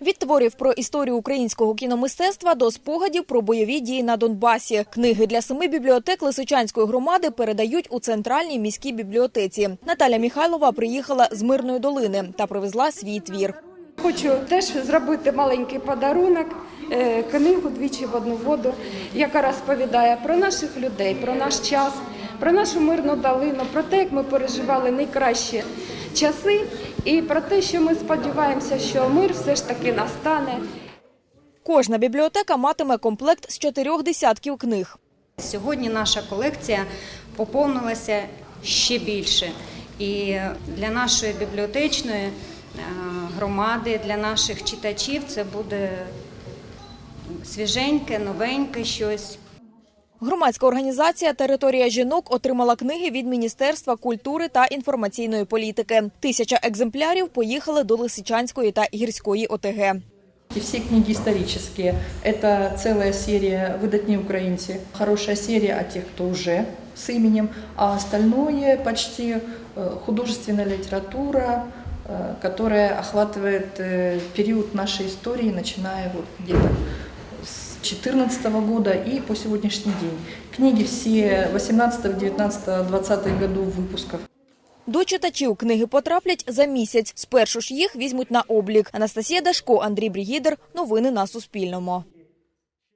Від творів про історію українського кіномистецтва до спогадів про бойові дії на Донбасі. Книги для семи бібліотек Лисичанської громади передають у центральній міській бібліотеці. Наталя Міхайлова приїхала з Мирної долини та привезла свій твір. Хочу теж зробити маленький подарунок, е, книгу двічі в одну воду, яка розповідає про наших людей, про наш час, про нашу мирну долину, про те, як ми переживали найкращі часи, і про те, що ми сподіваємося, що мир все ж таки настане. Кожна бібліотека матиме комплект з чотирьох десятків книг. Сьогодні наша колекція поповнилася ще більше. І для нашої бібліотечної е, громади, для наших читачів це буде свіженьке, новеньке щось. Громадська організація Територія жінок отримала книги від Міністерства культури та інформаційної політики. Тисяча екземплярів поїхали до Лисичанської та гірської ОТГ. И все книги исторические. Это целая серия «Выдатни украинцы». Хорошая серия о тех, кто уже с именем. А остальное почти э, художественная литература, э, которая охватывает э, период нашей истории, начиная вот где-то с 2014 года и по сегодняшний день. Книги все 18, 19, 20 годов выпусков. До читачів книги потраплять за місяць. Спершу ж їх візьмуть на облік. Анастасія Дашко, Андрій Брігідер. Новини на Суспільному.